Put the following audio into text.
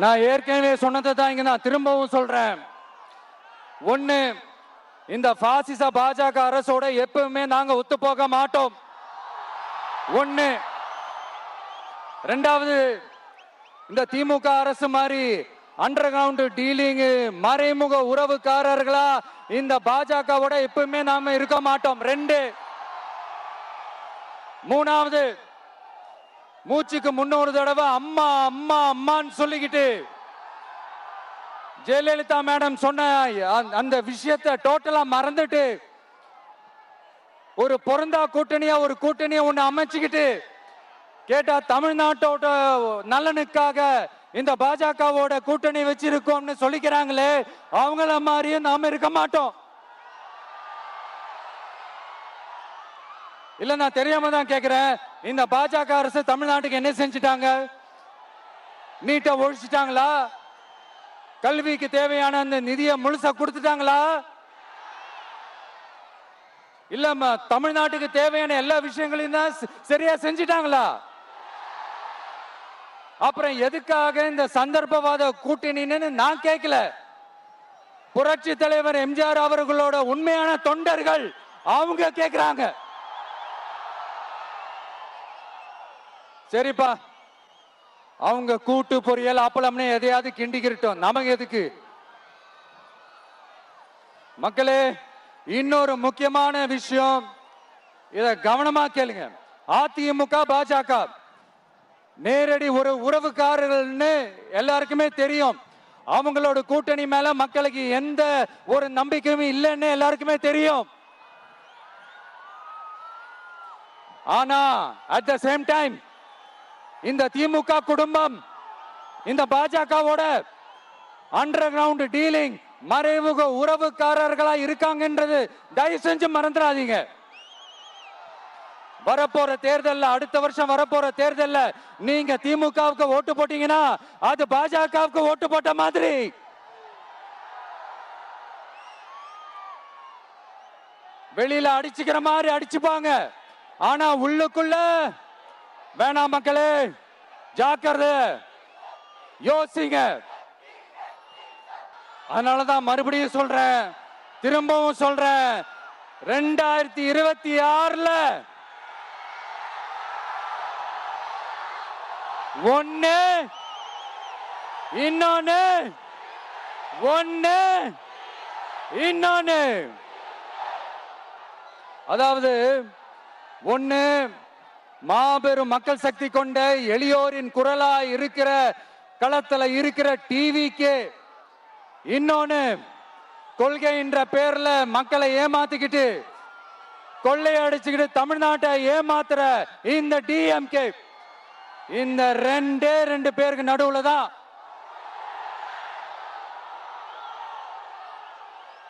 நான் ஏற்கனவே சொன்னதை தான் இங்க நான் திரும்பவும் சொல்றேன். ஒண்ணு இந்த பாசிச பாஜக அரசோட எப்பவுமே நாங்க ஒத்து போக மாட்டோம். ஒண்ணு ரெண்டாவது இந்த திமுக அரசு மாதிரி அண்டர் கிரவுண்ட் டீலிங் மறைமுக உறவுக்காரர்களா இந்த பாஜகவோட எப்பவுமே நாம இருக்க மாட்டோம். ரெண்டு மூணாவது மூச்சுக்கு முன்னொரு தடவை அம்மா அம்மா அம்மான்னு சொல்லிக்கிட்டு ஜெயலலிதா மேடம் சொன்ன அந்த- அந்த விஷயத்தை டோட்டலா மறந்துட்டு ஒரு பொருந்தா கூட்டணியா ஒரு கூட்டணியை ஒண்ணு அமைச்சுக்கிட்டு கேட்டா தமிழ்நாட்டோட நலனுக்காக இந்த பாஜகவோட கூட்டணி வச்சிருக்கோம்னு சொல்லிக்கிறாங்களே அவங்கள மாதிரியும் நாம இருக்க மாட்டோம். இல்ல நான் தெரியாம தான் கேக்குறேன். இந்த பாஜக அரசு தமிழ்நாட்டுக்கு என்ன செஞ்சுட்டாங்க? நீட்டை ஒழிச்சிட்டாங்களா? கல்விக்கு தேவையான அந்த நிதியை முழுசா கொடுத்துட்டாங்களா? இல்ல தமிழ்நாட்டுக்கு தேவையான எல்லா விஷயங்களையும் தான் சரியா செஞ்சிட்டாங்களா? அப்புறம் எதுக்காக இந்த சந்தர்ப்பவாத கூட்டணின்னு நான் கேட்கல புரட்சி தலைவர் எம்ஜிஆர் அவர்களோட உண்மையான தொண்டர்கள் அவங்க கேட்கிறாங்க சரிப்பா. அவங்க கூட்டு பொரியல் அப்பளம்னு எதையாவது கிண்டிக்கிட்டோம் நமக்கு எதுக்கு? மக்களே இன்னொரு முக்கியமான விஷயம். இத கவனமா கேளுங்க. அதிமுக பாஜக. நேரடி ஒரு உறவுக்காரர்கள்னு எல்லாருக்குமே தெரியும். அவங்களோட கூட்டணி மேல மக்களுக்கு எந்த ஒரு நம்பிக்கையும் இல்லைன்னு எல்லாருக்குமே தெரியும். ஆனா அட் த சேம் டைம் இந்த திமுக குடும்பம் இந்த பாஜகவோட அண்டர் கிரவுண்ட் டீலிங் மறைமுக உறவுக்காரர்களா இருக்காங்கன்றது தயவு செஞ்சு மறந்துடாதீங்க. வரப்போற தேர்தல்ல அடுத்த வருஷம் வரப்போற தேர்தல்ல நீங்க திமுகவுக்கு ஓட்டு போட்டீங்கன்னா அது பாஜகவுக்கு ஓட்டு போட்ட மாதிரி. வெளியில அடிச்சுக்கிற மாதிரி அடிச்சுப்பாங்க. ஆனா உள்ளுக்குள்ள வேணாம் மக்களே ஜாக்கிரத. யோசிங்க. அதனாலதான் மறுபடியும் சொல்றேன் திரும்பவும் சொல்றேன். ரெண்டாயிரத்தி இருபத்தி ஆறுல ஒன்னு இன்னொன்னு ஒன்னு இன்னொன்னு. அதாவது ஒன்னு மாபெரும் மக்கள் சக்தி கொண்ட எளியோரின் குரலா இருக்கிற களத்துல இருக்கிற டிவிக்கு இன்னொன்னு கொள்கைன்ற பேர்ல மக்களை ஏமாத்திக்கிட்டு கொள்ளையடிச்சுக்கிட்டு தமிழ்நாட்டை ஏமாத்துற இந்த டிஎம்கே இந்த ரெண்டே ரெண்டு பேருக்கு நடுவுல தான்